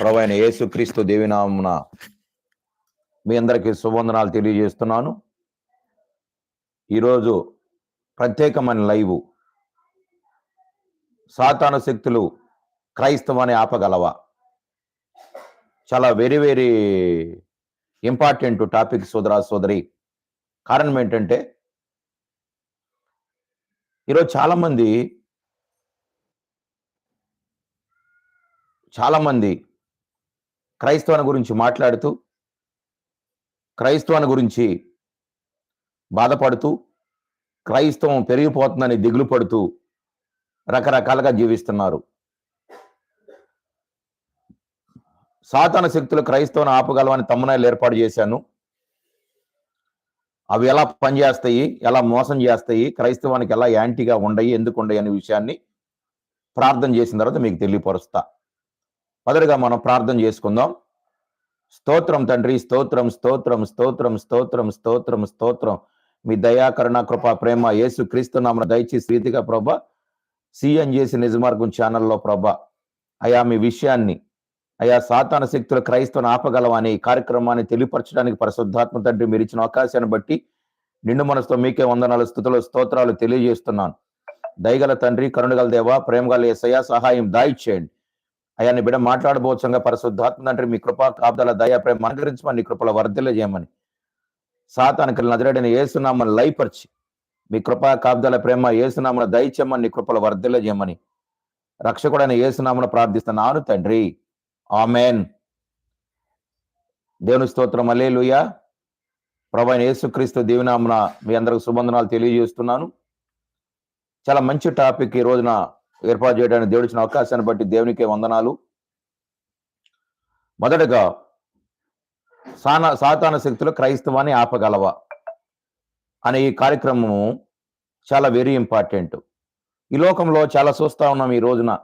ప్రభైన యేసుక్రీస్తు దేవినామున మీ అందరికీ శుభవందనాలు తెలియజేస్తున్నాను. ఈరోజు ప్రత్యేకమైన లైవ్. సాతాను శక్తులు క్రైస్తవాన్ని ఆపగలవా? చాలా వెరీ వెరీ ఇంపార్టెంట్ టాపిక్ సోదరా సోదరి. కారణం ఏంటంటే ఈరోజు చాలామంది చాలామంది క్రైస్తవాన్ని గురించి మాట్లాడుతూ క్రైస్తవాన్ని గురించి బాధపడుతూ క్రైస్తవం పెరిగిపోతుందని దిగులు పడుతూ రకరకాలుగా జీవిస్తున్నారు. సాతాన శక్తులు క్రైస్తవుని ఆపగలవని తమ్మునాయలు ఏర్పాటు చేశాను. అవి ఎలా పనిచేస్తాయి ఎలా మోసం చేస్తాయి క్రైస్తవానికి ఎలా యాంటీగా ఉండయి ఎందుకు ఉండయి అనే విషయాన్ని ప్రార్థన చేసిన తర్వాత మీకు తెలియపరుస్తా. మొదటగా మనం ప్రార్థన చేసుకుందాం. స్తోత్రం తండ్రి స్తోత్రం స్తోత్రం స్తోత్రం స్తోత్రం స్తోత్రం స్తోత్రం. మీ దయా కరుణ కృప ప్రేమ యేసు క్రీస్తు నామన దయచేసి రీతిగా ప్రభ సీఎం చేసి నిజమార్గం ఛానల్లో ప్రభ అయా మీ విషయాన్ని అయా సాతాన శక్తులు క్రైస్తవుని ఆపగలవని ఈ కార్యక్రమాన్ని తెలియపరచడానికి పరిశుద్ధాత్మ తండ్రి మీరు ఇచ్చిన అవకాశాన్ని బట్టి నిండు మనసుతో మీకే వందనాలు స్థుతులు స్తోత్రాలు తెలియజేస్తున్నాను. దయగల తండ్రి కరుణగల దేవ ప్రేమగల ఏసయ సహాయం దాయి చేయండి అయ్యా నీ బిడ్డ మాట్లాడబోచంగా పరిశుద్ధాత్మ తండ్రి మీ కృప కాపుదల దయా ప్రేమ అనుగ్రహించమని నీ కృపల వర్ధల చేయమని. సాతానికి నదిరేడని ఏసునామని లయపరిచి మీ కృపా కాపుదల ప్రేమ ఏసునామను దయచేయమని నీ కృపల వర్ధల చేయమని. రక్షకుడైన ఏసునామను ప్రార్థిస్తున్నాను తండ్రి. ఆమెన్. దేవుని స్తోత్రం అలేలుయ ప్రభైన యేసుక్రీస్తు దీవినామున మీ అందరికి సుబంధనాలు తెలియజేస్తున్నాను. చాలా మంచి టాపిక్ ఈ రోజున ఏర్పాటు చేయడానికి దేవుడిచ్చిన అవకాశాన్ని బట్టి దేవునికే వందనాలు. మొదటగా సాన సాతాన శక్తులు క్రైస్తవాన్ని ఆపగలవా అనే ఈ కార్యక్రమము చాలా వెరీ ఇంపార్టెంట్ ఈ లోకంలో చాలా చూస్తా ఉన్నాం ఈ రోజున.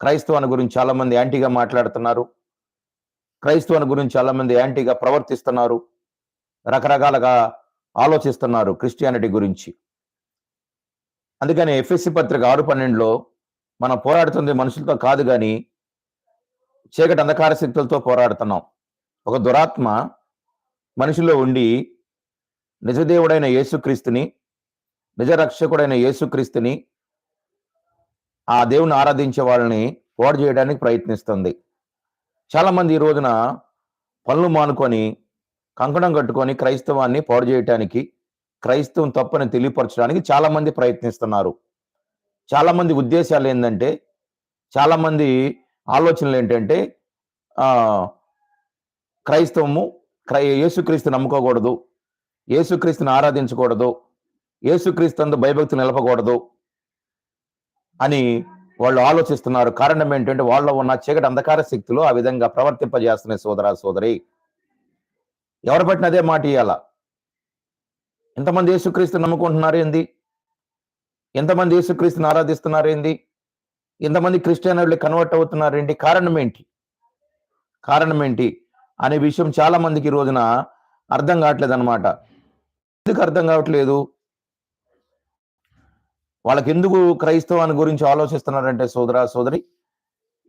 క్రైస్తవాన్ని గురించి చాలామంది యాంటీగా మాట్లాడుతున్నారు. క్రైస్తవాన్ని గురించి చాలామంది యాంటీగా ప్రవర్తిస్తున్నారు. రకరకాలుగా ఆలోచిస్తున్నారు క్రిస్టియానిటీ గురించి. అందుకని ఎఫ్ఎస్సి పత్రిక ఆరు పన్నెండులో మనం పోరాడుతుంది మనుషులతో కాదు కానీ చీకటి అంధకార శక్తులతో పోరాడుతున్నాం. ఒక దురాత్మ మనిషిలో ఉండి నిజదేవుడైన యేసుక్రీస్తుని నిజరక్షకుడైన యేసుక్రీస్తుని ఆ దేవుని ఆరాధించే వాళ్ళని ఓడ చేయడానికి ప్రయత్నిస్తుంది. చాలామంది ఈ రోజున పనులు మానుకొని కంకణం కట్టుకొని క్రైస్తవాన్ని పోడు చేయటానికి క్రైస్తవం తప్పని తెలియపరచడానికి చాలా మంది ప్రయత్నిస్తున్నారు. చాలా మంది ఉద్దేశాలు ఏంటంటే చాలా మంది ఆలోచనలు ఏంటంటే క్రైస్తవము క్రై యేసుక్రీస్తు నమ్ముకోకూడదు యేసుక్రీస్తుని ఆరాధించకూడదు యేసుక్రీస్తు అందు భయభక్తి నిలపకూడదు అని వాళ్ళు ఆలోచిస్తున్నారు. కారణం ఏంటంటే వాళ్ళలో ఉన్న చీకటి అంధకార శక్తులు ఆ విధంగా ప్రవర్తింపజేస్తున్నాయి సోదరా సోదరి. ఎవరు పట్టిన అదే మాట ఇయ్యాల. ఎంతమంది యేసుక్రీస్తు నమ్ముకుంటున్నారు ఏంది? ఎంతమంది యేసుక్రీస్తుని ఆరాధిస్తున్నారేంది ఎంతమంది క్రిస్టియన్లు కన్వర్ట్ అవుతున్నారేంటి కారణం ఏంటి? కారణం ఏంటి? అనే విషయం చాలా మందికి ఈ రోజున అర్థం కావట్లేదు అనమాట ఎందుకు అర్థం కావట్లేదు? వాళ్ళకి ఎందుకు క్రైస్తవాన్ని గురించి ఆలోచిస్తున్నారంటే సోదరా సోదరి?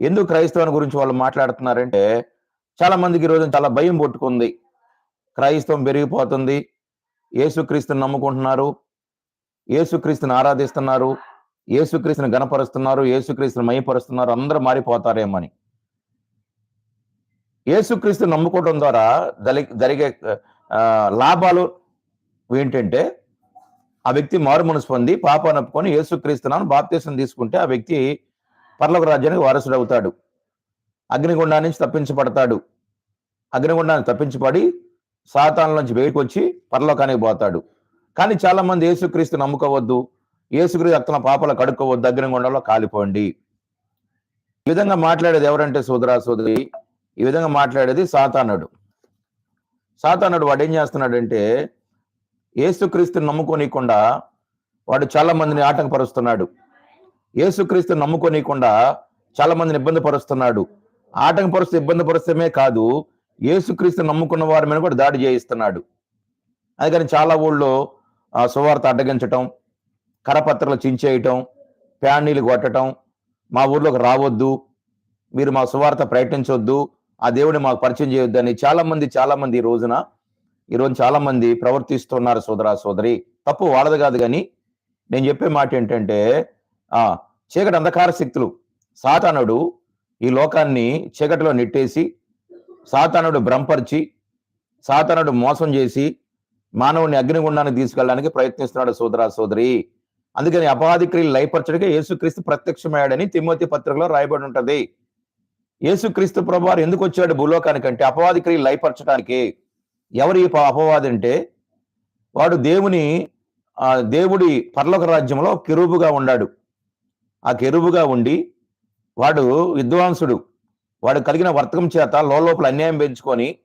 ఎందుకు క్రైస్తవాన్ని గురించి వాళ్ళు మాట్లాడుతున్నారంటే చాలా మందికి ఈరోజు చాలా భయం పట్టుకుంది. క్రైస్తవం పెరిగిపోతుంది. యేసుక్రీస్తుని నమ్ముకుంటున్నారు యేసుక్రీస్తుని ఆరాధిస్తున్నారు యేసుక్రీస్తుని గణపరుస్తున్నారు యేసుక్రీస్తుని మయపరుస్తున్నారు అందరూ మారిపోతారేమని. యేసుక్రీస్తు నమ్ముకోవడం ద్వారా దలి జరిగే లాభాలు ఏంటంటే ఆ వ్యక్తి మారు మనసు పొంది పాప నప్పుకొని యేసుక్రీస్తున్నాను బాప్తీసం తీసుకుంటే ఆ వ్యక్తి పర్లోక రాజ్యానికి వారసుడు అవుతాడు అగ్నిగుండా నుంచి తప్పించబడతాడు. అగ్నిగుండానికి తప్పించబడి సాతాన్ నుంచి బయటకు వచ్చి పరలోకానికి పోతాడు. కానీ చాలా మంది యేసుక్రీస్తు నమ్ముకోవద్దు యేసుక్రీస్తు రక్తన పాపలు కడుక్కోవద్దు దగ్గర గుండంలో కాలిపోండి. ఈ విధంగా మాట్లాడేది ఎవరంటే సోదరా సోదరి ఈ విధంగా మాట్లాడేది సాతానుడు. సాతానుడు వాడు ఏం చేస్తున్నాడంటే ఏసుక్రీస్తుని నమ్ముకోనీయకుండా వాడు చాలా మందిని ఆటంకపరుస్తున్నాడు. ఏసుక్రీస్తుని నమ్ముకోనీయకుండా చాలా మందిని ఇబ్బంది పరుస్తున్నాడు. ఆటంకపరుస్తూ ఇబ్బంది పరుస్తమే కాదు యేసుక్రీస్తు నమ్ముకున్న వారి మీద కూడా దాడి చేయిస్తున్నాడు. అందుకని చాలా ఊళ్ళో ఆ, సువార్త అడ్డగించటం కరపత్రాలు చించేయటం ప్యాన్నీలు కొట్టటం మా ఊర్లోకి రావద్దు మీరు మా సువార్త ప్రయత్నించొద్దు ఆ దేవుడిని మాకు పరిచయం చేయొద్దు అని చాలా మంది చాలా మంది ఈ రోజున ఈ రోజు చాలా మంది ప్రవర్తిస్తున్నారు సోదరా సోదరి. తప్పు వాళ్ళది కాదు కానీ నేను చెప్పే మాట ఏంటంటే ఆ చీకటి అంధకార శక్తులు సాతానుడు ఈ లోకాన్ని చీకటిలో నెట్టేసి సాతానుడు భ్రంపరిచి సాతానుడు మోసం చేసి మానవుని అగ్నిగుండానికి తీసుకెళ్ళడానికి ప్రయత్నిస్తున్నాడు సోదరా సోదరి. అందుకని అపవాది క్రియలు లయపరచడానికి యేసుక్రీస్తు ప్రత్యక్షమయ్యాడని తిమ్మతి పత్రికలో రాయబడి ఉంటది. యేసుక్రీస్తు ప్రభువారు ఎందుకు వచ్చాడు భూలోకానికంటే అపవాది క్రియలు లయపరచడానికి? ఎవరు ఈ ప- అపవాది అంటే? వాడు దేవుని ఆ దేవుడి పర్లోక రాజ్యంలో కెరుబుగా ఉన్నాడు ఆ కెరుబుగా ఉండి వాడు విద్వాంసుడు. వాడు కలిగిన వర్తకం చేత లోపల అన్యాయం పెంచుకొని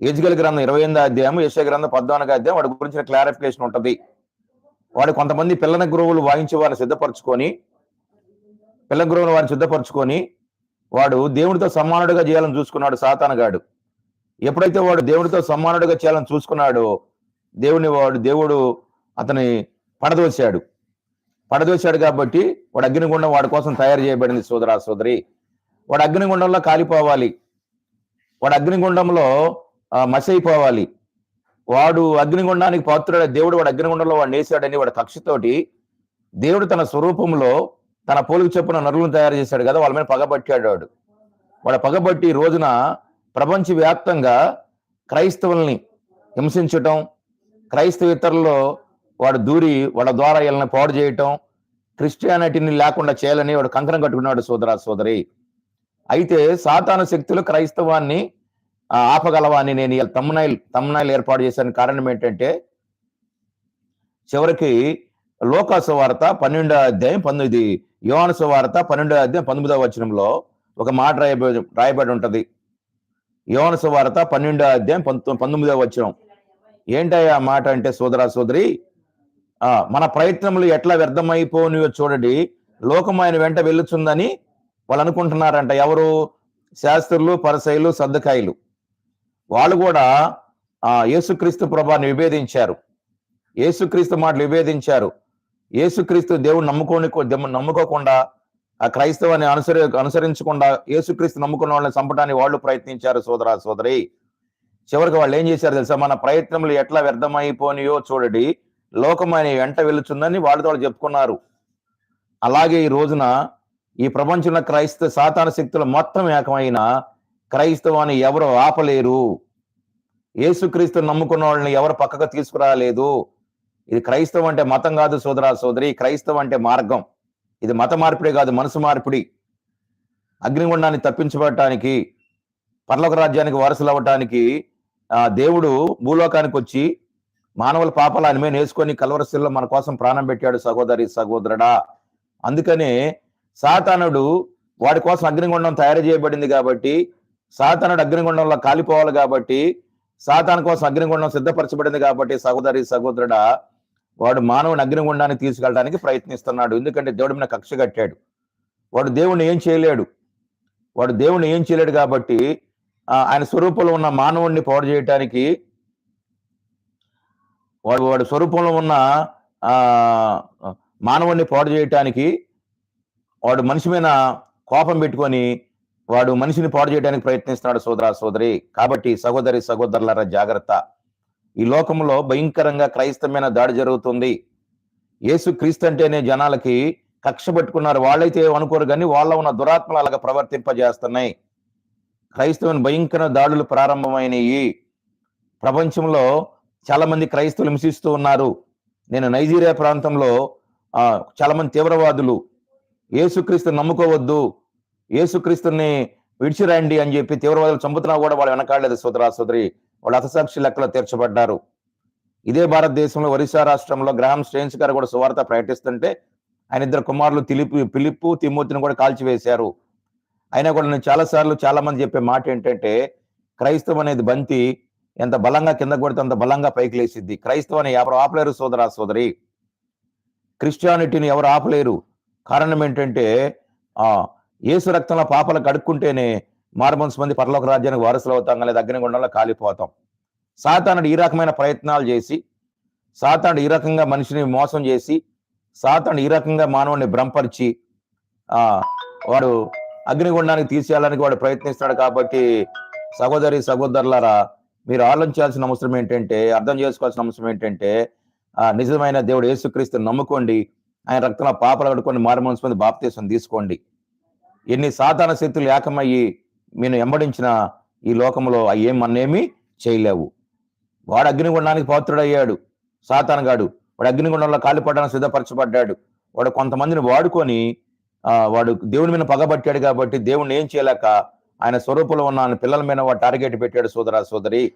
ఏజ్గల్ గ్రంథం ఇరవై ఎనిమిది అధ్యాయం యశ గ్రంథం పద్నాలుగు అధ్యాయం వాడి గురించిన క్లారిఫికేషన్ ఉంటుంది. వాడు కొంతమంది పిల్లల గురువులు వాయించి వారిని సిద్ధపరచుకొని పిల్ల గురువులు వారిని సిద్ధపరచుకొని వాడు దేవుడితో సమానుడిగా చేయాలని చూసుకున్నాడు సాతానగాడు ఎప్పుడైతే వాడు దేవుడితో సమానుడిగా చేయాలని చూసుకున్నాడో దేవుని వాడు దేవుడు అతని పడదోశాడు. పడదోశాడు కాబట్టి వాడు అగ్నిగుండం వాడి కోసం తయారు చేయబడింది సోదరా సోదరి. వాడు అగ్నిగుండంలో కాలిపోవాలి. వాడు అగ్నిగుండంలో మసైపోవాలి. వాడు అగ్నిగుండానికి పాత్రుడ దేవుడు వాడు అగ్నిగుండంలో వాడు వేసాడని వాడు కక్షతోటి దేవుడు తన స్వరూపంలో తన పోలిక చొప్పున నరులను తయారు చేశాడు కదా వాళ్ళ మీద పగబట్టాడు వాడు. వాడు పగబట్టి రోజున ప్రపంచ వ్యాప్తంగా క్రైస్తవుల్ని హింసించటం క్రైస్తవేతరుల్లో వాడు దూరి వాళ్ళ ద్వారా వీళ్ళని పాడు చేయటం క్రిస్టియానిటీని లేకుండా చేయాలని వాడు కంకణం కట్టుకున్నాడు సోదరా సోదరి. అయితే సాతాను శక్తులు క్రైస్తవాన్ని ఆపగలవాన్ని ఆపగలవా అని నేను ఇలా తమ్మునాయిల్ తమ్మునాయిల్ ఏర్పాటు చేశాను. కారణం ఏంటంటే చివరికి లోకాసు వార్త పన్నెండో అధ్యాయం పంతొమ్మిది యోహాను వార్త పన్నెండో అధ్యాయం పంతొమ్మిదవ వచనంలో ఒక మాట రాయబడి రాయబడి ఉంటది. యోహాను వార్త పన్నెండో అధ్యాయం పంతొమ్మిది పంతొమ్మిదవ వచనం. ఏంటయ్యా ఆ మాట అంటే సోదరా సోదరి? మన ప్రయత్నములు ఎట్లా వ్యర్థమైపోనివో చూడండి. లోకం ఆయన వెంట వెళ్ళుచుందని వాళ్ళు అనుకుంటున్నారంట ఎవరు? శాస్త్రులు పరసైలు సర్దకాయలు వాళ్ళు కూడా ఆ యేసుక్రీస్తు ప్రభాన్ని విభేదించారు. యేసుక్రీస్తు మాటలు విభేదించారు. యేసుక్రీస్తు దేవుడు నమ్ముకోని నమ్ముకోకుండా ఆ క్రైస్తవాన్ని అనుసరి అనుసరించకుండా యేసుక్రీస్తు నమ్ముకున్న వాళ్ళని చంపడానికి వాళ్ళు ప్రయత్నించారు సోదరా సోదరి. చివరికి వాళ్ళు ఏం చేశారు తెలుసా? మన ప్రయత్నములు ఎట్లా వ్యర్థమైపోనియో చూడండి. లోకమైన వెంట వెళుచుందని వాళ్ళతో వాళ్ళు చెప్పుకున్నారు. అలాగే ఈ రోజున ఈ ప్రపంచంలో క్రైస్తవ సాతాన శక్తులు మొత్తం ఏకమైన క్రైస్తవాన్ని ఎవరు ఆపలేరు. యేసుక్రీస్తు నమ్ముకున్న వాళ్ళని ఎవరు పక్కకు తీసుకురాలేదు. ఇది క్రైస్తవం అంటే మతం కాదు సోదరా సోదరి క్రైస్తవం అంటే మార్గం. ఇది మత మార్పిడి కాదు మనసు మార్పిడి. అగ్నిగుండాన్ని తప్పించబడటానికి పర్లోక రాజ్యానికి వారసులు అవ్వటానికి దేవుడు భూలోకానికి వచ్చి మానవుల పాపాలు ఆయన మీద వేసుకొని కలవరశిల్లో మన కోసం ప్రాణం పెట్టాడు సహోదరి సహోదరుడా. అందుకనే సాతానుడు వాడి కోసం అగ్నిగుండం తయారు చేయబడింది కాబట్టి సాతానుడు అగ్నిగుండంలో కాలిపోవాలి కాబట్టి సాతాను కోసం అగ్నిగుండం సిద్ధపరచబడింది కాబట్టి సహోదరి సహోదరుడా వాడు మానవుని అగ్నిగుండాన్ని తీసుకెళ్ళడానికి ప్రయత్నిస్తున్నాడు. ఎందుకంటే దేవుడు మీద కక్ష కట్టాడు. వాడు దేవుణ్ణి ఏం చేయలేడు. వాడు దేవుణ్ణి ఏం చేయలేడు కాబట్టి ఆయన స్వరూపంలో ఉన్న మానవుణ్ణి పోడు చేయటానికి వాడు వాడు స్వరూపంలో ఉన్న ఆ మానవుణ్ణి పోడు చేయటానికి వాడు మనిషి మీద కోపం పెట్టుకొని వాడు మనిషిని పాడు చేయడానికి ప్రయత్నిస్తున్నాడు సోదర సోదరి. కాబట్టి సహోదరి సహోదరులరా జాగ్రత్త. ఈ లోకంలో భయంకరంగా క్రైస్తవమైన దాడి జరుగుతుంది. యేసు క్రీస్తు అంటేనే జనాలకి కక్ష పెట్టుకున్నారు. వాళ్ళైతే అనుకోరు కానీ వాళ్ళ ఉన్న దురాత్మలు అలాగ ప్రవర్తింపజేస్తున్నాయి. క్రైస్తవుని భయంకర దాడులు ప్రారంభమైనవి ప్రపంచంలో చాలా మంది క్రైస్తవులు హింసిస్తూ ఉన్నారు. నేను నైజీరియా ప్రాంతంలో చాలా మంది తీవ్రవాదులు ఏసుక్రీస్తు నమ్ముకోవద్దు ఏసుక్రీస్తుని విడిచిరండి అని చెప్పి తీవ్రవాదులు చంపుతున్నా కూడా వాళ్ళు వెనకాడలేదు సోదరా సోదరి. వాళ్ళు అతసాక్షి లెక్కలో తీర్చబడ్డారు. ఇదే భారతదేశంలో ఒరిస్సా రాష్ట్రంలో గ్రహం స్ట్రేన్స్ గారు కూడా సువార్త ప్రకటిస్తుంటే ఆయన ఇద్దరు కుమారులు తిలిపి పిలిప్పు తిమ్మూర్తిని కూడా కాల్చివేశారు. అయినా కూడా నేను చాలా సార్లు చాలా మంది చెప్పే మాట ఏంటంటే క్రైస్తవం అనేది బంతి ఎంత బలంగా కింద కొడితే అంత బలంగా పైకి లేసిద్ది క్రైస్తవాన్ని ఎవరు ఆపలేరు సోదరా సోదరి. క్రిస్టియానిటీని ఎవరు ఆపలేరు. కారణం ఏంటంటే ఆ యేసు రక్తంలో పాపలు కడుక్కుంటేనే మారుమనసు మంది పరలోక రాజ్యానికి వారసులు అవుతాం లేదా అగ్నిగుండంలో కాలిపోతాం. సాతానుడు ఈ రకమైన ప్రయత్నాలు చేసి సాతానుడు ఈ రకంగా మనిషిని మోసం చేసి సాతానుడు ఈ రకంగా మానవుని భ్రంపరిచి ఆ వాడు అగ్నిగుండానికి తీసేయాలని వాడు ప్రయత్నిస్తాడు కాబట్టి సహోదరి సహోదరులారా మీరు ఆలోచించాల్సిన అవసరం ఏంటంటే అర్థం చేసుకోవాల్సిన అవసరం ఏంటంటే ఆ నిజమైన దేవుడు యేసుక్రీస్తుని నమ్ముకోండి. ఆయన రక్తంలో పాపలు కడుకొని మారుమనసు బాప్తీసం తీసుకోండి. ఎన్ని సాధారణ శక్తులు ఏకమయ్యి నేను ఎంబడించిన ఈ లోకంలో అవి ఏం చేయలేవు. వాడు అగ్నిగుండానికి పాత్రుడయ్యాడు. సాతానగాడు వాడు అగ్నిగుండంలో కాలిపడడానికి సిద్ధపరచబడ్డాడు. వాడు కొంతమందిని వాడుకొని వాడు దేవుని మీద పగబట్టాడు కాబట్టి దేవుణ్ణి ఏం చేయలేక ఆయన స్వరూపంలో ఉన్న ఆయన పిల్లల మీద వాడు టార్గెట్ పెట్టాడు సోదరా సోదరి.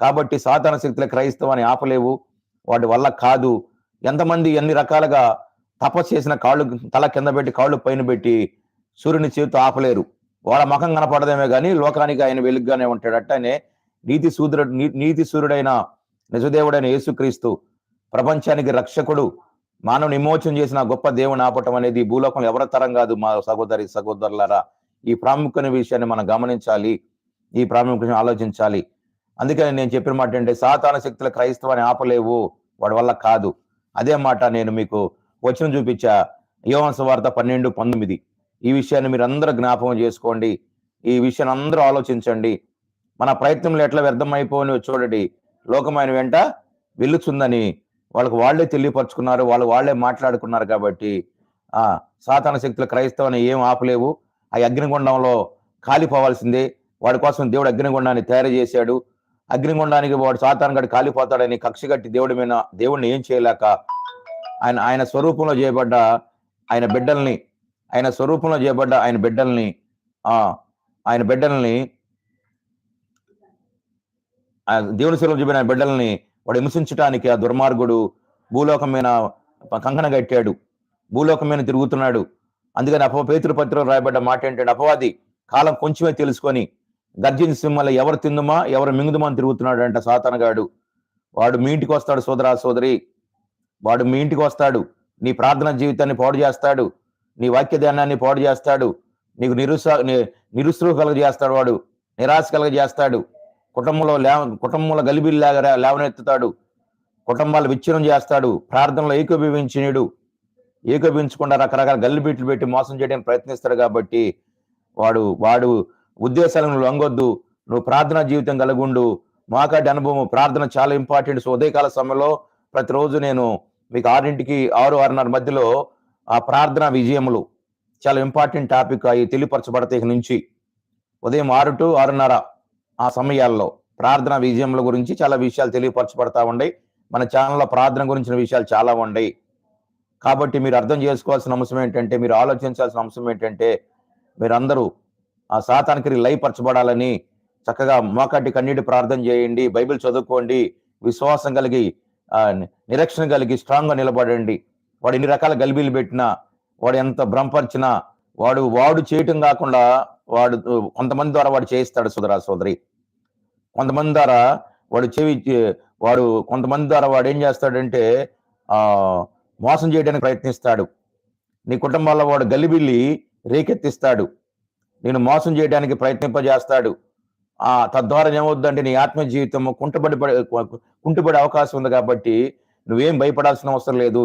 కాబట్టి సాధారణ శక్తుల క్రైస్తవాన్ని ఆపలేవు. వాటి వల్ల కాదు. ఎంతమంది ఎన్ని రకాలుగా తపస్సు చేసిన కాళ్ళు తల కింద పెట్టి కాళ్ళు పైన పెట్టి సూర్యుని చేతితో ఆపలేరు. వాళ్ళ ముఖం కనపడదేమే కానీ లోకానికి ఆయన వెలుగుగానే ఉంటాడు అట్టనే నీతి సూర్యుడు నీ- నీతి సూర్యుడైన నిజదేవుడైన యేసుక్రీస్తు ప్రపంచానికి రక్షకుడు మానవ విమోచన చేసిన గొప్ప దేవుని ఆపటం అనేది ఈ ఎవరి తరం కాదు మా సహోదరి సహోదరులారా. ఈ ప్రాముఖ్యమైన విషయాన్ని మనం గమనించాలి. ఈ ప్రాముఖ్యం ఆలోచించాలి. అందుకని నేను చెప్పిన మాట ఏంటంటే సాతాన శక్తుల క్రైస్తవాన్ని ఆపలేవు వాడి వల్ల కాదు. అదే మాట నేను మీకు వచనం చూపించా. యోహన్ వార్త పన్నెండు పంతొమ్మిది. ఈ విషయాన్ని మీరు అందరూ జ్ఞాపకం చేసుకోండి. ఈ విషయాన్ని అందరూ ఆలోచించండి. మన ప్రయత్నంలో ఎట్లా వ్యర్థమైపోని చూడండి. లోకమైన వెంట వెలుచుందని వాళ్ళకు వాళ్ళే తెలియపరుచుకున్నారు. వాళ్ళు వాళ్ళే మాట్లాడుకున్నారు కాబట్టి. ఆ సాతాన శక్తుల క్రైస్తవాన్ని ఏం ఆపలేవు. ఆ అగ్నిగుండంలో కాలిపోవాల్సిందే. వాడి కోసం దేవుడు అగ్నిగుండాన్ని తయారు చేశాడు. అగ్నిగుండానికి వాడు సాతాను గడి కాలిపోతాడని కక్ష కట్టి దేవుడి మీద దేవుడిని ఏం చేయలేక ఆయన ఆయన స్వరూపంలో చేయబడ్డ ఆయన బిడ్డల్ని ఆయన స్వరూపంలో చేయబడ్డ ఆయన బిడ్డల్ని ఆ ఆయన బిడ్డల్ని దేవుని స్వరూపం చెప్పిన ఆయన బిడ్డల్ని వాడు హింసించడానికి ఆ దుర్మార్గుడు భూలోకం మీద కంకణ కట్టాడు. భూలోకం మీద తిరుగుతున్నాడు. అందుకని అపవ పేతురు రాయబడ్డ మాట ఏంటంటే అపవాది కాలం కొంచెమే తెలుసుకొని గర్జించి సింహల ఎవరు తిందుమా ఎవరు మింగుదుమా అని తిరుగుతున్నాడు అంట సాతనగాడు. వాడు మీ ఇంటికి వస్తాడు సోదరా సోదరి. వాడు మీ ఇంటికి వస్తాడు. నీ ప్రార్థన జీవితాన్ని పాడు చేస్తాడు. నీ వాక్య ధ్యానాన్ని పాడు చేస్తాడు. నీకు నిరుసా ని- నిరుత్సాహం వాడు. నిరాశ కలగజేస్తాడు కుటుంబంలో లేవ కుటుంబంలో గలిబిల్లాగా లేవనెత్తుతాడు. కుటుంబాలు విచ్ఛిన్నం చేస్తాడు. ప్రార్థనలో ఏకీభవించినడు. ఏకీభవించకుండా రకరకాల గల్లిబిట్లు పెట్టి మోసం చేయడానికి ప్రయత్నిస్తాడు కాబట్టి వాడు వాడు ఉద్దేశాలను నువ్వు లొంగొద్దు. నువ్వు ప్రార్థన జీవితం కలుగుండు. మాకాటి అనుభవం ప్రార్థన చాలా ఇంపార్టెంట్. సో ఉదయకాల సమయంలో ప్రతిరోజు నేను మీకు ఆరింటికి ఆరు ఆరున్నర మధ్యలో ఆ ప్రార్థన విజయములు చాలా ఇంపార్టెంట్ టాపిక్ అవి తెలియపరచబడతాయి నుంచి. ఉదయం ఆరు టు ఆరున్నర ఆ సమయాల్లో ప్రార్థన విజయముల గురించి చాలా విషయాలు తెలియపరచబడతా ఉన్నాయి మన ఛానల్లో ప్రార్థన గురించిన విషయాలు చాలా ఉన్నాయి కాబట్టి మీరు అర్థం చేసుకోవాల్సిన అంశం ఏంటంటే మీరు ఆలోచించాల్సిన అంశం ఏంటంటే మీరందరూ ఆ సాతానికి లయపరచబడాలని చక్కగా మోకాటి కన్నీటి ప్రార్థన చేయండి బైబిల్ చదువుకోండి విశ్వాసం కలిగి నిరక్షణ కలిగి స్ట్రాంగ్గా నిలబడండి. వాడు ఎన్ని రకాల గలిబీలు పెట్టినా వాడు ఎంత భ్రమపరిచినా వాడు వాడు చేయటం కాకుండా వాడు కొంతమంది ద్వారా వాడు చేయిస్తాడు సోదరా సోదరి. కొంతమంది ద్వారా వాడు చెవి వాడు కొంతమంది ద్వారా వాడు ఏం చేస్తాడంటే ఆ మోసం చేయడానికి ప్రయత్నిస్తాడు. నీ కుటుంబాల్లో వాడు గలిబిల్లి రేకెత్తిస్తాడు. నేను మోసం చేయడానికి ప్రయత్నింపజేస్తాడు. ఆ తద్వారా ఏమవుద్దంటే నీ ఆత్మ జీవితము కుంటబడి కుంటుపడే అవకాశం ఉంది కాబట్టి నువ్వేం భయపడాల్సిన అవసరం లేదు.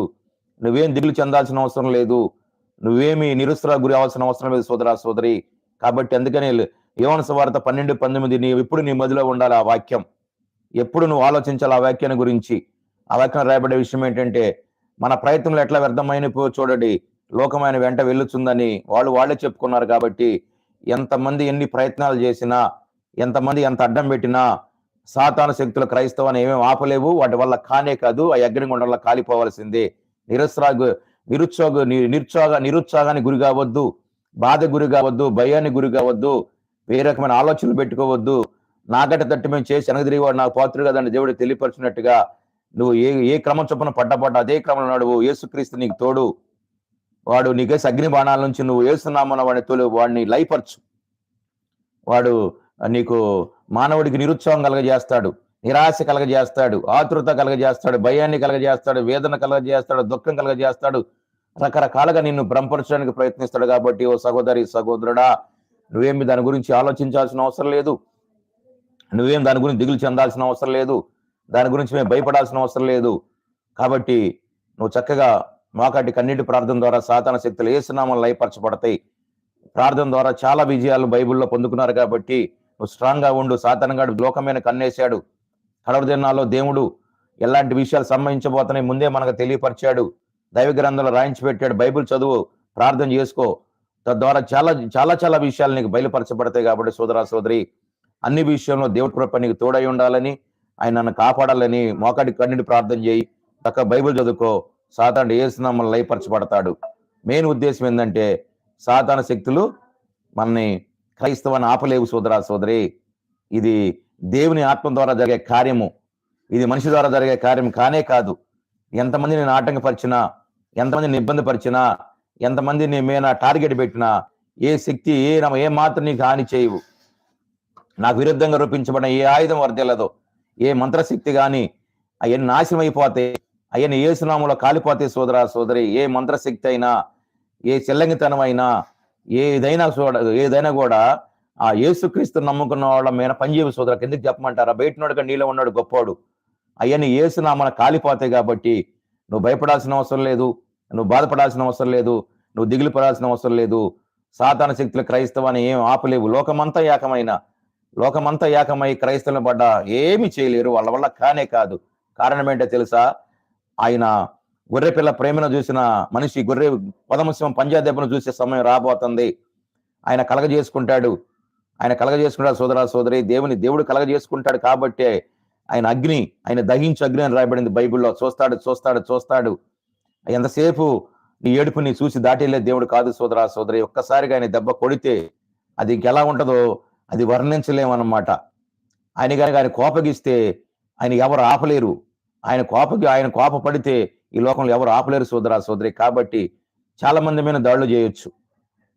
నువ్వేం దిగులు చెందాల్సిన అవసరం లేదు. నువ్వేమి నిరుత్సాహ గురి అవ్వాల్సిన అవసరం లేదు సోదరా సోదరి. కాబట్టి అందుకని యోన వార్త పన్నెండు పంతొమ్మిది నీ ఎప్పుడు నీ మదిలో ఉండాలి ఆ వాక్యం. ఎప్పుడు నువ్వు ఆలోచించాలి ఆ వాక్యాన్ని గురించి. ఆ వాక్యం రాయబడే విషయం ఏంటంటే మన ప్రయత్నంలో ఎట్లా వ్యర్థమైన చూడండి. లోకమైన వెంట వెళ్ళుతుందని వాళ్ళు వాళ్ళే చెప్పుకున్నారు కాబట్టి ఎంతమంది ఎన్ని ప్రయత్నాలు చేసినా ఎంతమంది ఎంత అడ్డం పెట్టినా సాతాన శక్తుల క్రైస్తవాన్ని ఏమేమి ఆపలేవు? వాటి వల్ల కానే కాదు. ఆ అగ్నిగుండంలో కాలిపోవాల్సిందే. నిరుత్సాహ నిరుత్సాహ ని- నిరుత్సాహ నిరుత్సాహానికి గురి కావద్దు. బాధ గురి కావద్దు. భయానికి గురి కావద్దు. ఏ రకమైన ఆలోచనలు పెట్టుకోవద్దు. నాగట తట్టు మేము చేసి వెనకదిరిగివాడు నాకు పాత్రుడు కదండి దేవుడు తెలియపరిచినట్టుగా నువ్వు ఏ ఏ క్రమం చొప్పున పట్టపట్ట అదే క్రమంలో నడువు ఏసుక్రీస్తు నీకు తోడు. వాడు నీకేసి అగ్ని బాణాల నుంచి నువ్వు ఏసునామన్న వాడిని తోలు వాడిని లయపరచు. వాడు నీకు మానవుడికి నిరుత్సాహం కలగజేస్తాడు నిరాశ కలగజేస్తాడు ఆతృత కలగజేస్తాడు భయాన్ని కలగజేస్తాడు వేదన కలగజేస్తాడు దుఃఖం కలగజేస్తాడు. రకరకాలుగా నిన్ను భ్రమపరచడానికి ప్రయత్నిస్తాడు కాబట్టి ఓ సహోదరి సహోదరుడా నువ్వేమి దాని గురించి ఆలోచించాల్సిన అవసరం లేదు. నువ్వేం దాని గురించి దిగులు చెందాల్సిన అవసరం లేదు. దాని గురించి మేము భయపడాల్సిన అవసరం లేదు. కాబట్టి నువ్వు చక్కగా మాకాటి కన్నీటి ప్రార్థన ద్వారా సాధారణ శక్తులు ఏసునామం లయపరచబడతాయి. ప్రార్థన ద్వారా చాలా విజయాలు బైబిల్లో పొందుకున్నారు కాబట్టి నువ్వు స్ట్రాంగ్గా ఉండు సాతనగాడు లోకమైన కన్నేశాడు. కడవ దినాల్లో దేవుడు ఎలాంటి విషయాలు సంబంధించబోతున్నాయి ముందే మనకు తెలియపరిచాడు. దైవ గ్రంథంలో రాయించి పెట్టాడు బైబిల్ చదువు ప్రార్థన చేసుకో. తద్వారా చాలా చాలా చాలా విషయాలు నీకు బయలుపరచబడతాయి కాబట్టి సోదరా సోదరి అన్ని విషయంలో దేవుడి కృప నీకు తోడై ఉండాలని ఆయన నన్ను కాపాడాలని మోకాడి కన్నిటి ప్రార్థన చేయి. తక్క బైబిల్ చదువుకో. సాతాను ఏసునామని లయపరచబడతాడు. మెయిన్ ఉద్దేశం ఏంటంటే సాతాన శక్తులు మనని క్రైస్తవాన్ని ఆపలేవు సోదరా సోదరి. ఇది దేవుని ఆత్మ ద్వారా జరిగే కార్యము. ఇది మనిషి ద్వారా జరిగే కార్యం కానే కాదు. ఎంతమంది నేను ఆటంకపరిచినా ఎంతమందిని ఇబ్బంది పరిచినా ఎంతమంది నీ మీద టార్గెట్ పెట్టినా ఏ శక్తి ఏ ఏ మాత్రం నీకు హాని చేయవు. నాకు విరుద్ధంగా రూపించబడిన ఏ ఆయుధం వర్దెలదో ఏ మంత్రశక్తి కానీ అవన్నీ నాశనం అయిపోతాయి అవన్నీ ఏ సునాములో కాలిపోతాయి సోదరా సోదరి. ఏ మంత్రశక్తి అయినా ఏ చెల్లంగితనం అయినా ఏదైనా చూడ ఏదైనా కూడా ఆ యేసుక్రీస్తు నమ్ముకున్న వాళ్ళ మీద పనిచేయ సోదరకు ఎందుకు చెప్పమంటారా? బయట నీలో ఉన్నాడు గొప్పోడు. అవన్నీ ఏసునామన కాలిపోతాయి కాబట్టి నువ్వు భయపడాల్సిన అవసరం లేదు నువ్వు బాధపడాల్సిన అవసరం లేదు నువ్వు దిగులు పడాల్సిన అవసరం లేదు. సాధారణ శక్తులు క్రైస్తవాన్ని ఏం ఆపలేవు. లోకమంతా ఏకమైన లోకమంతా ఏకమై క్రైస్తవులను పడ్డ ఏమి చేయలేరు. వాళ్ళ వల్ల కానే కాదు. కారణం ఏంటో తెలుసా? ఆయన గొర్రె పిల్ల ప్రేమను చూసిన మనిషి గొర్రె పదమసింహం పంజాదెబ్బను చూసే సమయం రాబోతుంది. ఆయన కలగజేసుకుంటాడు ఆయన కలగజేసుకుంటాడు సోదరా సోదరి. దేవుని దేవుడు కలగజేసుకుంటాడు కాబట్టే ఆయన అగ్ని ఆయన దహించు అగ్ని అని రాయబడింది బైబిల్లో. చూస్తాడు చూస్తాడు చూస్తాడు. ఎంతసేపు నీ ఏడుపుని చూసి దాటిలే దేవుడు కాదు సోదరా సోదరి. ఒక్కసారిగా ఆయన దెబ్బ కొడితే అది ఇంకెలా ఉంటుందో అది వర్ణించలేమన్నమాట. ఆయన కనుక ఆయన కోపగిస్తే ఆయన ఎవరు ఆపలేరు. ఆయన కోపకి ఆయన కోపపడితే ఈ లోకంలో ఎవరు ఆపలేరు సోదరా సోదరి. కాబట్టి చాలా మంది మీద దాడులు చేయొచ్చు.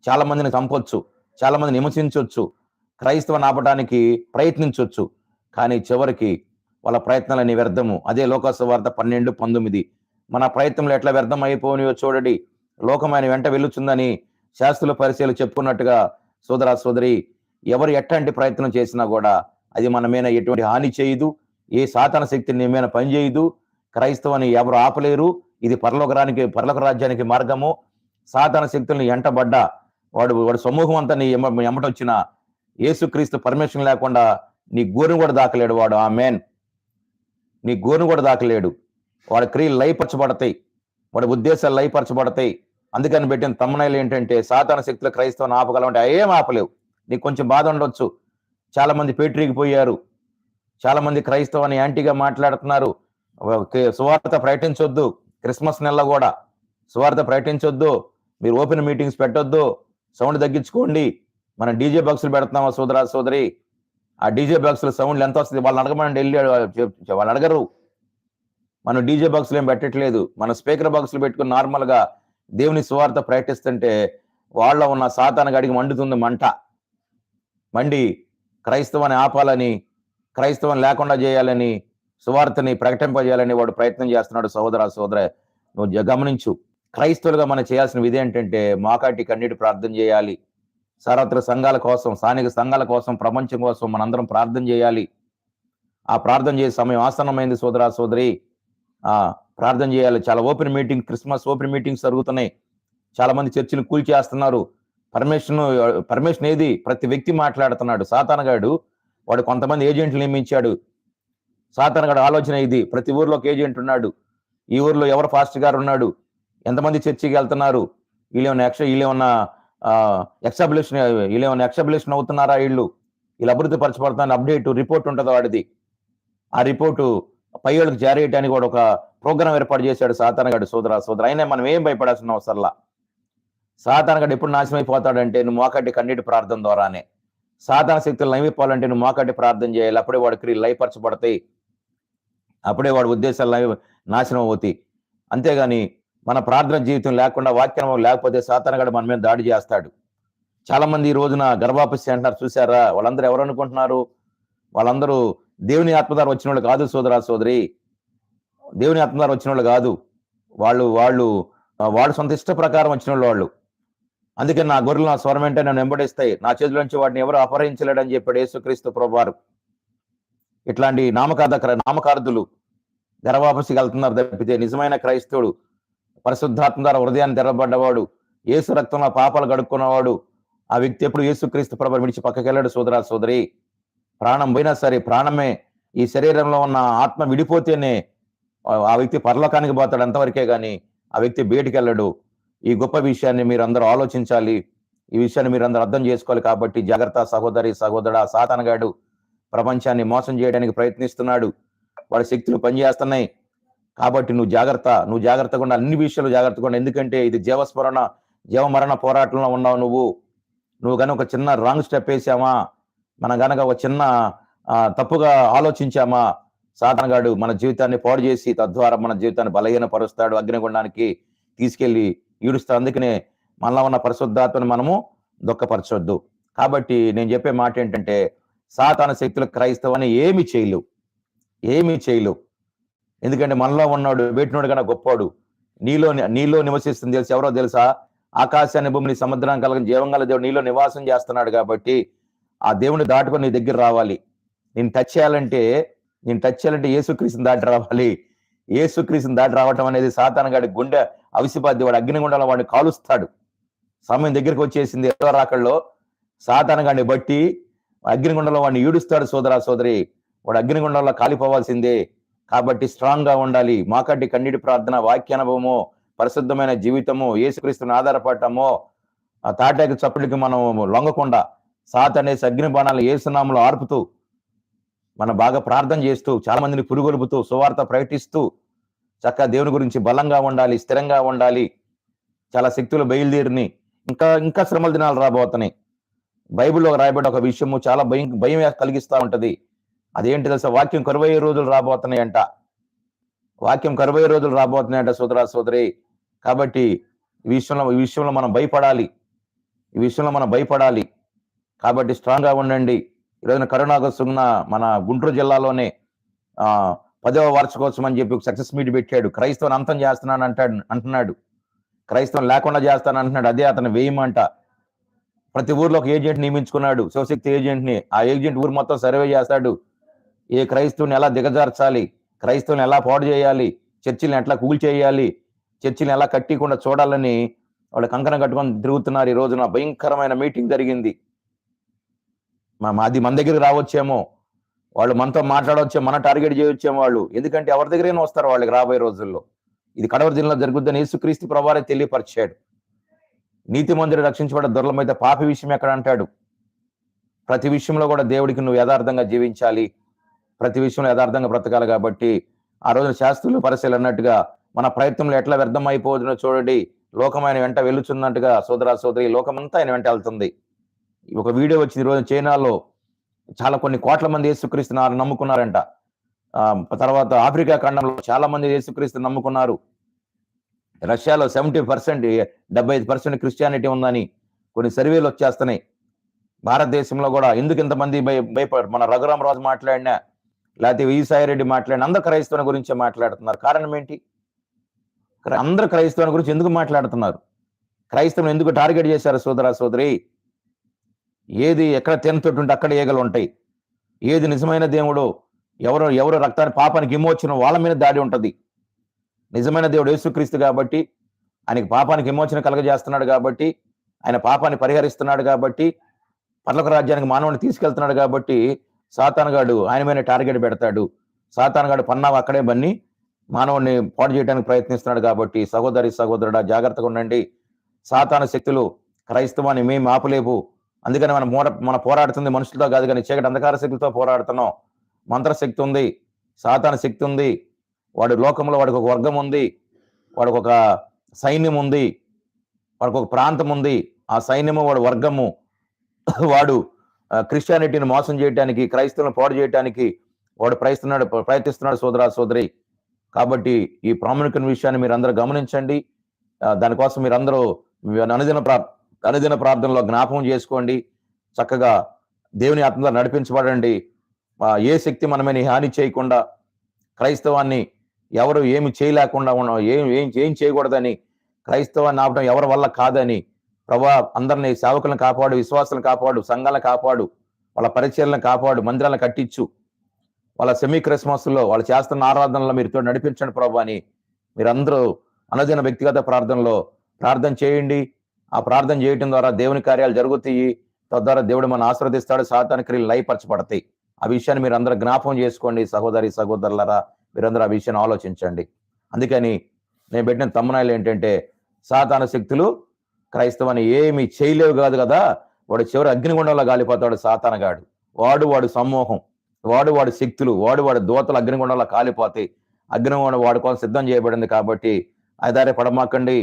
చాలా మందిని చంపొచ్చు. చాలా మందిని హింసించవచ్చు క్రైస్తవ ఆపడానికి ప్రయత్నించవచ్చు కానీ చివరికి వాళ్ళ ప్రయత్నాలన్నీ వ్యర్థము. అదే లోకసువార్త పన్నెండు పంతొమ్మిది. మన ప్రయత్నంలో ఎట్లా వ్యర్థం అయిపోనియో చూడండి. లోకమైన వెంట వెళ్ళుచుందని శాస్త్రుల పరిచయాలు చెప్పుకున్నట్టుగా సోదరా సోదరి ఎవరు ఎట్లాంటి ప్రయత్నం చేసినా కూడా అది మన మీద ఎటువంటి హాని చేయదు. ఏ సాతాన శక్తి నీ మీద పనిచేయదు. క్రైస్తవాన్ని ఎవరు ఆపలేరు? ఇది పరలోకరానికి పరలోక రాజ్యానికి మార్గము. సాధారణ శక్తుల్ని ఎంటబడ్డ వాడు వాడు సమూహం అంతా నీ ఎమ ఎమ్మటొచ్చిన యేసుక్రీస్తు పర్మిషన్ లేకుండా నీ గోరును కూడా దాకలేడు వాడు. ఆ మేన్ నీ గోరును కూడా దాకలేడు. వాడి క్రియలు లయపరచబడతాయి. వాడి ఉద్దేశాలు లయపరచబడతాయి. అందుకని పెట్టిన తమ్మనైలు ఏంటంటే సాధారణ శక్తులు క్రైస్తవం ఆపగలంటే ఏం ఆపలేవు. నీకు కొంచెం బాధ ఉండొచ్చు. చాలా మంది పేట్రీకి పోయారు. చాలా మంది క్రైస్తవాన్ని యాంటీగా మాట్లాడుతున్నారు. సువార్త ప్రకటించొద్దు. క్రిస్మస్ నెల కూడా సువార్త ప్రకటించొద్దు. మీరు ఓపెన్ మీటింగ్స్ పెట్టొద్దు. సౌండ్ తగ్గించుకోండి. మనం డీజే బాక్సులు పెడుతున్నామా సోదరా సోదరి? ఆ డీజే బాక్సుల సౌండ్లు ఎంత వస్తుంది? వాళ్ళని అడగమని వెళ్ళి వాళ్ళు అడగరు. మనం డీజే బాక్సులు ఏం పెట్టట్లేదు. మన స్పీకర్ బాక్సులు పెట్టుకుని నార్మల్గా దేవుని సువార్త ప్రకటిస్తుంటే వాళ్ళ ఉన్న సాతానికి అడిగి మండుతుంది మంట. మండి క్రైస్తవాన్ని ఆపాలని క్రైస్తవం లేకుండా చేయాలని సువార్తని ప్రకటింపజేయాలని వాడు ప్రయత్నం చేస్తున్నాడు సహోదర సోదర. నువ్వు గమనించు. క్రైస్తవులుగా మనం చేయాల్సిన విధి ఏంటంటే మాకాటి కన్నీటి ప్రార్థన చేయాలి. సర్వత్ర సంఘాల కోసం స్థానిక సంఘాల కోసం ప్రపంచం కోసం మనందరం ప్రార్థన చేయాలి. ఆ ప్రార్థన చేసే సమయం ఆసన్నమైంది సోదరా సోదరి. ఆ ప్రార్థన చేయాలి. చాలా open meeting Christmas open meetings జరుగుతున్నాయి. చాలా మంది చర్చిలు కూల్చేస్తున్నారు పర్మిషన్ పర్మిషన్ ఏది? ప్రతి వ్యక్తి మాట్లాడుతున్నాడు. సాతానగాడు వాడు కొంతమంది ఏజెంట్లు నియమించాడు. సాతానగాడు ఆలోచన ఇది. ప్రతి ఊర్లో ఏజెంట్ ఉన్నాడు ఈ ఊర్లో ఎవరు ఫాస్ట్ గారు ఉన్నాడు? ఎంతమంది చర్చికి వెళ్తున్నారు? వీళ్ళేమన్నా ఎక్స్ వీళ్ళేమన్నా ఎక్సబిలేషన్ వీళ్ళేమన్నా ఎక్సబిలేషన్ అవుతున్నారా వీళ్ళు? వీళ్ళు అభివృద్ధి పరచబడుతున్న అప్డేట్ రిపోర్ట్ ఉంటుంది వాడిది. ఆ రిపోర్టు పై వాళ్ళకి జారేయటానికి కూడా ఒక ప్రోగ్రామ్ ఏర్పాటు చేశాడు సాతానగాడు సోదర సోదర. అయినా మనం ఏం భయపడాల్సిన అవసరంలా సాతానగాడు ఎప్పుడు నాశనం అయిపోతాడంటే నువ్వు మోకటి కన్నీటి ప్రార్థన ద్వారానే. సాధారణ శక్తులు నయమైపోవాలంటే నువ్వు మోకటి ప్రార్థన చేయాలి. అప్పుడే వాడి క్రియలు లయపరచబడతాయి. అప్పుడే వాడి ఉద్దేశాలు నాశనం అవుతాయి. అంతేగాని మన ప్రార్థన జీవితం లేకుండా వాక్యం లేకపోతే సాతానగాడు మన మీద దాడి చేస్తాడు. చాలామంది ఈ రోజున గర్భాపస్య అంటున్నారు చూసారా వాళ్ళందరూ ఎవరు అనుకుంటున్నారు? వాళ్ళందరూ దేవుని ఆత్మధారం వచ్చిన వాళ్ళు కాదు సోదరా సోదరి. దేవుని ఆత్మధారం వచ్చిన వాళ్ళు కాదు. వాళ్ళు వాళ్ళు వాళ్ళ సొంత ఇష్ట ప్రకారం వచ్చిన వాళ్ళు వాళ్ళు. అందుకే నా గొర్రెలు నా స్వరం వెంట నన్ను వెంబడిస్తాయి. నా చేతుల నుంచి వాటిని ఎవరు అపహరించలేడని చెప్పాడు యేసుక్రీస్తు ప్రభువారు. ఇట్లాంటి నామకార్థ నామకార్థులు గర్వాపసికి వెళ్తున్నారు తప్పితే నిజమైన క్రైస్తవుడు పరిశుద్ధాత్మ ద్వారా హృదయాన్ని తెరబడ్డవాడు యేసు రక్తంలో పాపాలు గడుక్కున్నవాడు ఆ వ్యక్తి ఎప్పుడు యేసుక్రీస్తు ప్రభ విడిచి పక్కకెళ్ళాడు సోదరా సోదరి. ప్రాణం పోయినా సరే ప్రాణమే ఈ శరీరంలో ఉన్న ఆత్మ విడిపోతేనే ఆ- వ్యక్తి పరలోకానికి పోతాడు అంతవరకే కానీ ఆ వ్యక్తి బయటికెళ్ళడు. ఈ గొప్ప విషయాన్ని మీరు అందరూ ఆలోచించాలి. ఈ విషయాన్ని మీరు అందరూ అర్థం చేసుకోవాలి కాబట్టి జాగ్రత్త సహోదరి సహోదరుడా సాతనగాడు ప్రపంచాన్ని మోసం చేయడానికి ప్రయత్నిస్తున్నాడు. వాడి శక్తులు పనిచేస్తున్నాయి. కాబట్టి నువ్వు జాగ్రత్త. నువ్వు జాగ్రత్తగా ఉండాలి అన్ని విషయాలు జాగ్రత్తగా ఉండాలి ఎందుకంటే ఇది జీవస్మరణ జీవమరణ పోరాటంలో ఉన్నావు నువ్వు. నువ్వు కనుక ఒక చిన్న రాంగ్ స్టెప్ వేసామా మనం గనక ఒక చిన్న తప్పుగా ఆలోచించామా? సాధనగాడు మన జీవితాన్ని పాడు చేసి తద్వారా మన జీవితాన్ని బలహీనపరుస్తాడు అగ్నిగుండానికి తీసుకెళ్ళి ఈడుస్తాడు. అందుకనే మనలో ఉన్న పరిశుద్ధాత్మను మనము దుఃఖపరచొద్దు. కాబట్టి నేను చెప్పే మాట ఏంటంటే సాతాన శక్తులు క్రైస్తవాన్ని ఏమి చేయలేవు. ఏమీ చేయలేవు. ఎందుకంటే మనలో ఉన్నాడు వేటినోడు కన్నా గొప్పోడు నీలో నీలో నివసిస్తుంది తెలుసు? ఎవరో తెలుసా? ఆకాశాన్ని భూమిని సముద్రం కలగని జీవంగల దేవుడు నీలో నివాసం చేస్తున్నాడు కాబట్టి ఆ దేవుని దాటుకొని నీ దగ్గర రావాలి. నేను టచ్ చేయాలంటే నేను టచ్ చేయాలంటే ఏసుక్రీస్తుని దాటి రావాలి. ఏసుక్రీస్తుని దాటి రావటం అనేది సాతానగాడి గుండె అవిసిపాద్ది. వాడు అగ్నిగుండంలో వాడిని కాలుస్తాడు. సమయం దగ్గరికి వచ్చేసింది. ఎడవ రాకల్లో సాతానగాడిని బట్టి అగ్నిగుండంలో వాడిని ఈడుస్తాడు సోదరా సోదరి. వాడు అగ్నిగుండంలో కాలిపోవాల్సిందే. కాబట్టి స్ట్రాంగ్గా ఉండాలి. మాకటి కన్నీటి ప్రార్థన వాక్యానుభవము పరిశుద్ధమైన జీవితము యేసుక్రీస్తుని ఆధారపడటము ఆ తాటాకి చప్పుడికి మనం లొంగకుండా సాత్ అనేసి అగ్ని బాణాలు ఏసునాములు ఆర్పుతూ మనం బాగా ప్రార్థన చేస్తూ చాలా మందిని పురుగొలుపుతూ సువార్త ప్రకటిస్తూ చక్కగా దేవుని గురించి బలంగా ఉండాలి స్థిరంగా ఉండాలి. చాలా శక్తులు బయలుదేరిని. ఇంకా ఇంకా శ్రమల దినాలు రాబోతున్నాయి. బైబిల్లో రాయబడ్డ ఒక విషయము చాలా భయం భయం కలిగిస్తూ ఉంటది. అదేంటి తెలుసా? వాక్యం కరువై రోజులు రాబోతున్నాయి అంట వాక్యం కరువై రోజులు రాబోతున్నాయంట సోదరా సోదరి. కాబట్టి ఈ విషయంలో ఈ విషయంలో మనం భయపడాలి. ఈ విషయంలో మనం భయపడాలి. కాబట్టి స్ట్రాంగ్గా ఉండండి. ఈరోజున కరుణాగస్తున్న మన గుంటూరు జిల్లాలోనే పదవ వార్షికోత్సవం అని చెప్పి ఒక సక్సెస్ మీట్ పెట్టాడు. క్రైస్తవం అంతం చేస్తున్నాను అంటాడు అంటున్నాడు. క్రైస్తవం లేకుండా చేస్తాను అంటున్నాడు అదే అతను వేయమంట. ప్రతి ఊర్లో ఒక ఏజెంట్ నియమించుకున్నాడు. శివశక్తి ఏజెంట్ని. ఆ ఏజెంట్ ఊరు మొత్తం సర్వే చేస్తాడు. ఏ క్రైస్తవుని ఎలా దిగజార్చాలి? క్రైస్తవుని ఎలా పాడు చేయాలి? చర్చిలను ఎట్లా కూల్ చేయాలి? ఎలా కట్టికుండా చూడాలని వాళ్ళు కంకణం కట్టుకొని తిరుగుతున్నారు ఈ రోజున. భయంకరమైన మీటింగ్ జరిగింది. మా మాది మన దగ్గరికి రావచ్చేమో. వాళ్ళు మనతో మాట్లాడవచ్చే మన టార్గెట్ చేయొచ్చేమో వాళ్ళు. ఎందుకంటే ఎవరి దగ్గరైనా వస్తారు వాళ్ళకి రాబోయే రోజుల్లో. ఇది కడవరి జిల్లా జరుగుద్దని యేసుక్రీస్తు ప్రభారే తెలియపరిచాడు. నీతి మందిరి రక్షించబడ్డ దొరలమైతే పాపి విషయం ఎక్కడ అంటాడు? ప్రతి విషయంలో కూడా దేవుడికి నువ్వు యథార్థంగా జీవించాలి. ప్రతి విషయంలో యథార్థంగా బ్రతకాలి కాబట్టి ఆ రోజున శాస్త్రులు పరిశీలి అన్నట్టుగా మన ప్రయత్నంలో ఎట్లా వ్యర్థం అయిపోతుందో చూడండి. లోకం ఆయన వెంట వెళుచున్నట్టుగా సోదరా సోదరి లోకమంతా ఆయన వెంట వెళ్తుంది. ఒక వీడియో వచ్చింది ఈ రోజు చైనాలో. చాలా కొన్ని కోట్ల మంది యేసుక్రీస్తున్నారు నమ్ముకున్నారంట. తర్వాత ఆఫ్రికా ఖండంలో చాలా మంది యేసుక్రీస్తు నమ్ముకున్నారు. రష్యాలో సెవెంటీ పర్సెంట్ డెబ్బై ఐదు పర్సెంట్ క్రిస్టియానిటీ ఉందని కొన్ని సర్వేలు వచ్చేస్తున్నాయి. భారతదేశంలో కూడా ఎందుకు ఇంతమంది భయ భయపడ మన రఘురామ్ రాజు మాట్లాడినా లేకపోతే విజయసాయి రెడ్డి మాట్లాడిన అందరు క్రైస్తవుని గురించి మాట్లాడుతున్నారు. కారణం ఏంటి? అందరు క్రైస్తవుని గురించి ఎందుకు మాట్లాడుతున్నారు? క్రైస్తవుని ఎందుకు టార్గెట్ చేశారు? సోదరా సోదరి ఏది ఎక్కడ తినతోటి అక్కడ ఏగలు ఉంటాయి. ఏది నిజమైన దేవుడు ఎవరు ఎవరు రక్తాన్ని పాపానికి ఇమ్మొచ్చిన వాళ్ళ మీద దాడి ఉంటుంది. నిజమైన దేవుడు యేసుక్రీస్తు కాబట్టి ఆయనకి పాపానికి విమోచన కలగజేస్తున్నాడు కాబట్టి ఆయన పాపాన్ని పరిహరిస్తున్నాడు కాబట్టి పర్లక రాజ్యానికి మానవుని తీసుకెళ్తున్నాడు కాబట్టి సాతానగాడు ఆయన మీద టార్గెట్ పెడతాడు. సాతానగాడు పన్నావు అక్కడే బన్ని మానవుడిని పాడు చేయడానికి ప్రయత్నిస్తున్నాడు కాబట్టి సహోదరి సహోదరుడా జాగ్రత్తగా ఉండండి. సాతాన శక్తులు క్రైస్తవాన్ని మేము ఆపలేవు. అందుకని మనం మోర మన పోరాడుతుంది మనుషులతో కాదు కానీ చీకటి అంధకార శక్తులతో పోరాడుతున్నాం. మంత్రశక్తి ఉంది సాతాన శక్తి ఉంది వాడి లోకంలో వాడికి ఒక వర్గం ఉంది వాడికి ఒక సైన్యం ఉంది వాడికి ఒక ప్రాంతం ఉంది. ఆ సైన్యము వాడు వర్గము. వాడు క్రిస్టియానిటీని మోసం చేయడానికి క్రైస్తవులను పాడు చేయడానికి వాడు ప్రయత్నిస్తున్నాడు ప్రయత్నిస్తున్నాడు సోదరా సోదరి. కాబట్టి ఈ ప్రాముఖ్యమైన విషయాన్ని మీరు అందరూ గమనించండి దానికోసం మీరు అందరూ అనుదిన ప్రా అనుదిన ప్రార్థనలో జ్ఞాపకం చేసుకోండి. చక్కగా దేవుని ఆత్మలో నడిపించబడండి. ఏ శక్తి మనమే హాని చేయకుండా క్రైస్తవాన్ని ఎవరు ఏమి చేయలేకుండా ఉన్న ఏం ఏం ఏం చేయకూడదని క్రైస్తవాన్ని ఆపడం ఎవరి వల్ల కాదని ప్రభా అందరినీ సేవకులను కాపాడు విశ్వాసాలను కాపాడు సంఘాలను కాపాడు వాళ్ళ పరిచయాలను కాపాడు మందిరాలను కట్టించు. వాళ్ళ సెమీ క్రిస్మస్లో వాళ్ళు చేస్తున్న ఆరాధనలో మీరు నడిపించండి ప్రభు అని మీరందరూ అనుదిన వ్యక్తిగత ప్రార్థనలో ప్రార్థన చేయండి. ఆ ప్రార్థన చేయటం ద్వారా దేవుని కార్యాలు జరుగుతాయి. తద్వారా దేవుడు మనం ఆశ్రదిస్తాడు సాతాన క్రియలు లయపరచబడతాయి. ఆ విషయాన్ని మీరు అందరూ జ్ఞాపం చేసుకోండి సహోదరి సహోదరులరా. మీరందరూ ఆ విషయాన్ని ఆలోచించండి. అందుకని నేను పెట్టిన తమ్మనాయలు ఏంటంటే సాతాన శక్తులు క్రైస్తవాన్ని ఏమి చేయలేవు కాదు కదా వాడు చివరి అగ్నిగుండంలో గాలిపోతాడు సాతానగాడు వాడు వాడు సమూహం వాడు వాడి శక్తులు వాడు వాడి దూతలు అగ్నిగుండంలో కాలిపోతాయి. అగ్నిగుండం వాడి కోసం సిద్ధం చేయబడింది కాబట్టి ఆధార పడమాకండి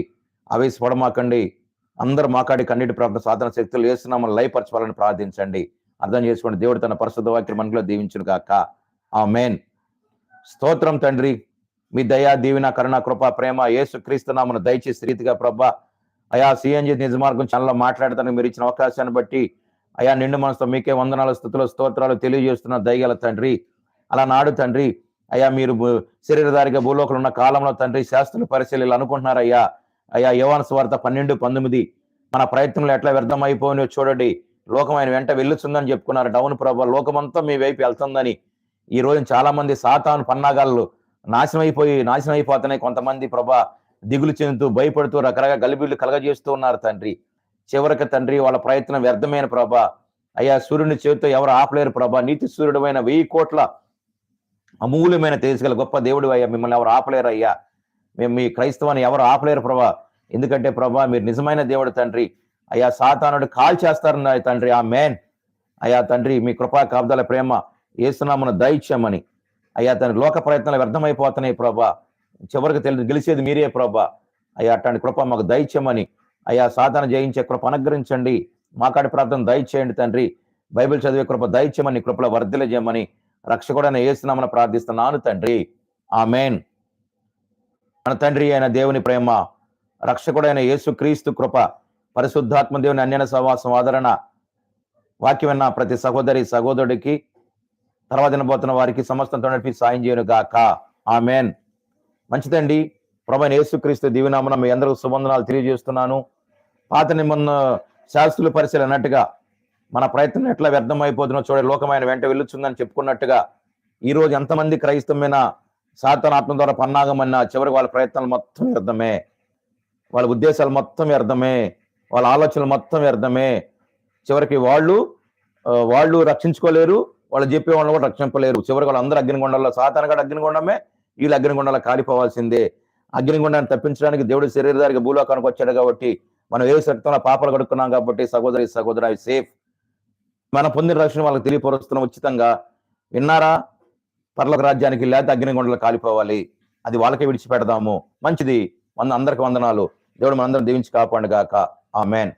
అవేసి పడమాకండి అందరూ మాకాడి కన్నీటి ప్రార్థన సాధన శక్తులు వేస్తున్నామని లయపరచాలని ప్రార్థించండి. అర్థం చేసుకోండి దేవుడు తన పరిశుద్ధ వాక్యం మనలో దీవించును కాక ఆ మెయిన్ స్తోత్రం తండ్రి. మీ దయా దీవెన కరుణ కృప ప్రేమ యేసు క్రీస్తునామను దయచేసి రీతిగా ప్రభా అయా సిఎన్జి నిజమార్గం ఛానల్లో మీరు ఇచ్చిన అవకాశాన్ని బట్టి అయా నిండు మనసుతో మీకే వందనాల స్థుతులు స్తోత్రాలు తెలియజేస్తున్న దయగల తండ్రి. అలా నాడు తండ్రి అయ్యా మీరు శరీరధారిగా భూలోకలు ఉన్న కాలంలో తండ్రి శాస్త్రులు పరిశీలి అనుకుంటున్నారయ్యా. అయ్యా యోవాను స్వార్థ పన్నెండు పంతొమ్మిది మన ప్రయత్నంలో ఎట్లా వ్యర్థం చూడండి. లోకం ఆయన వెంట వెళ్ళుచుందని చెప్పుకున్నారు. డౌన్ ప్రభా లోకమంతా మీ వైపు వెళ్తుందని ఈ రోజు చాలా మంది సాతాను పన్నాగాళ్ళు నాశనం అయిపోయి నాశనం అయిపోతున్నాయి కొంతమంది ప్రభా దిగులు చెందుతూ భయపడుతూ రకరకాల గలిబిళ్ళు కలగజేస్తూ ఉన్నారు తండ్రి. చివరికి తండ్రి వాళ్ళ ప్రయత్నం వ్యర్థమైన ప్రభా. అయ్యా సూర్యుని చేతితో ఎవరు ఆపలేరు ప్రభా. నీతి సూర్యుడమైన వెయ్యి కోట్ల అమూల్యమైన తేజగల గొప్ప దేవుడు అయ్యా. మిమ్మల్ని ఎవరు ఆపలేరు అయ్యా. మేము మీ క్రైస్తవాన్ని ఎవరు ఆపలేరు ప్రభా. ఎందుకంటే ప్రభా మీరు నిజమైన దేవుడు తండ్రి. అయ్యా సాతానుడు కాల్ చేస్తారన్నారు తండ్రి. ఆ మేన్ అయ్యా తండ్రి మీ కృపా కాబ్దాల ప్రేమ ఏసునామను దయచేయమని. అయ్యా తన లోక ప్రయత్నాలు వ్యర్థమైపోతున్నాయి ప్రభా. చివరికి తెలి గెలిచేది మీరే ప్రభా. అయ్యా అట్లాంటి కృప మాకు దయచేయమని. అయ్యా సాధన జయించే కృప అనుగ్రహించండి. మాకాడి ప్రార్థన దయచేయండి తండ్రి. బైబిల్ చదివే కృప దయచేయమని కృపలో వర్ధలజేయమని రక్షకుడైన ఏసునామను ప్రార్థిస్తున్నాను తండ్రి. ఆమెన్. మన తండ్రి అయిన దేవుని ప్రేమ రక్షకుడైన యేసు క్రీస్తు కృప పరిశుద్ధాత్మ దేవుని అన్యన సహవాసం ఆదరణ వాక్యం విన్న ప్రతి సహోదరి సహోదరుడికి తర్వాత వినబోతున్న వారికి సమస్తంతో నడిపి సాయం చేయను గాక. ఆమెన్. మంచిదండి. ప్రభు యేసుక్రీస్తు దివినామన మీ అందరూ సుబంధనాలు తెలియజేస్తున్నాను. పాత నిబంధన శాస్త్రులు పరిశీలనట్టుగా మన ప్రయత్నం ఎట్లా వ్యర్థం అయిపోతుందో లోకమైన వెంట వెళ్ళుచుందని చెప్పుకున్నట్టుగా ఈరోజు ఎంతమంది క్రైస్తవమైన సాతనాత్మ ద్వారా పన్నాగమన్న చివరికి వాళ్ళ ప్రయత్నాలు మొత్తం వ్యర్థమే. వాళ్ళ ఉద్దేశాలు మొత్తం వ్యర్థమే. వాళ్ళ ఆలోచనలు మొత్తం వ్యర్థమే. చివరికి వాళ్ళు వాళ్ళు రక్షించుకోలేరు. వాళ్ళు చెప్పే వాళ్ళని కూడా రక్షింపలేరు. చివరికి వాళ్ళందరూ అగ్నిగొండంలో సాతానగాడు అగ్నిగుండమే వీళ్ళు అగ్నిగొండంలో కాలిపోవాల్సిందే. అగ్నిగుండాన్ని తప్పించడానికి దేవుడు శరీరధారిగా భూలోకానికి వచ్చాడు కాబట్టి మనం ఏ శక్తంలో పాపలు కడుక్కున్నాం కాబట్టి సహోదరి సహోదర సేఫ్. మనం పొందిన రక్షణ వాళ్ళకి తెలియపరుస్తున్నాం ఉచితంగా విన్నారా? పర్లోక రాజ్యానికి లేకపోతే అగ్నిగుండలు కాలిపోవాలి. అది వాళ్ళకే విడిచిపెడదాము. మంచిది. వంద అందరికి వందనాలు. దేవుడు మనందరం దీవించి కాపాడు గాక. ఆమెన్.